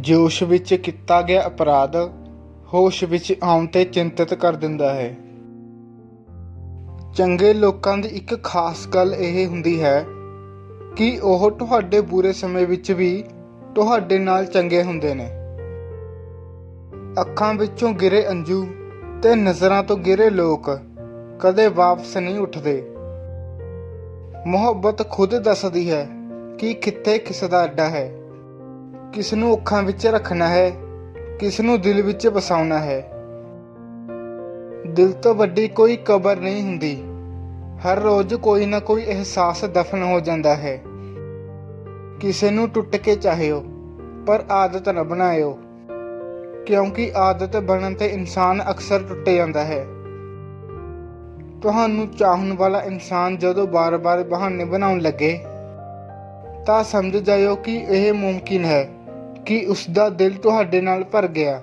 ਜੋਸ਼ ਵਿੱਚ ਕੀਤਾ ਗਿਆ ਅਪਰਾਧ ਹੋਸ਼ ਵਿੱਚ ਆਉਣ ਤੇ ਚਿੰਤਤ ਕਰ ਦਿੰਦਾ ਹੈ। ਚੰਗੇ ਲੋਕਾਂ ਦੀ ਇੱਕ ਖਾਸ ਗੱਲ ਇਹ ਹੁੰਦੀ ਹੈ ਕਿ ਉਹ ਤੁਹਾਡੇ ਬੁਰੇ ਸਮੇਂ ਵਿੱਚ ਵੀ ਤੁਹਾਡੇ ਨਾਲ ਚੰਗੇ ਹੁੰਦੇ ਨੇ। ਅੱਖਾਂ ਵਿੱਚੋਂ ਗਿਰੇ ਅੰਜੂ ਤੇ ਨਜ਼ਰਾਂ ਤੋਂ ਗਿਰੇ ਲੋਕ ਕਦੇ ਵਾਪਸ ਨਹੀਂ ਉੱਠਦੇ। ਮੁਹੱਬਤ ਖੁਦ ਦੱਸਦੀ ਹੈ ਕਿ ਕਿੱਥੇ ਕਿਸ ਦਾ ਅੱਡਾ ਹੈ। ਕਿਸ ਨੂੰ ਅੱਖਾਂ ਵਿੱਚ ਰੱਖਣਾ ਹੈ ਕਿਸ ਨੂੰ ਦਿਲ ਵਿੱਚ ਵਸਾਉਣਾ ਹੈ। ਦਿਲ ਤੋਂ ਵੱਡੀ ਕੋਈ ਕਬਰ ਨਹੀਂ ਹੁੰਦੀ। ਹਰ ਰੋਜ਼ ਕੋਈ ਨਾ ਕੋਈ ਅਹਿਸਾਸ ਦਫਨ ਹੋ ਜਾਂਦਾ ਹੈ। ਕਿਸੇ ਨੂੰ ਟੁੱਟ ਕੇ ਚਾਹਿਓ, ਪਰ ਆਦਤ ਨਾ ਬਣਾਇਓ। ਕਿਉਂਕਿ ਆਦਤ ਬਣਨ ਤੇ ਇਨਸਾਨ ਅਕਸਰ ਟੁੱਟ ਜਾਂਦਾ ਹੈ। ਤੁਹਾਨੂੰ ਚਾਹਣ ਵਾਲਾ ਇਨਸਾਨ ਜਦੋਂ ਬਾਰ-ਬਾਰ ਬਹਾਨੇ ਬਣਾਉਣ ਲੱਗੇ, ਤਾਂ ਸਮਝ ਜਾਇਓ ਕਿ ਇਹ ਮੁਮਕਿਨ ਹੈ। ਕਿ ਉਸ ਦਾ ਦਿਲ ਤੁਹਾਡੇ ਨਾਲ ਭਰ ਗਿਆ।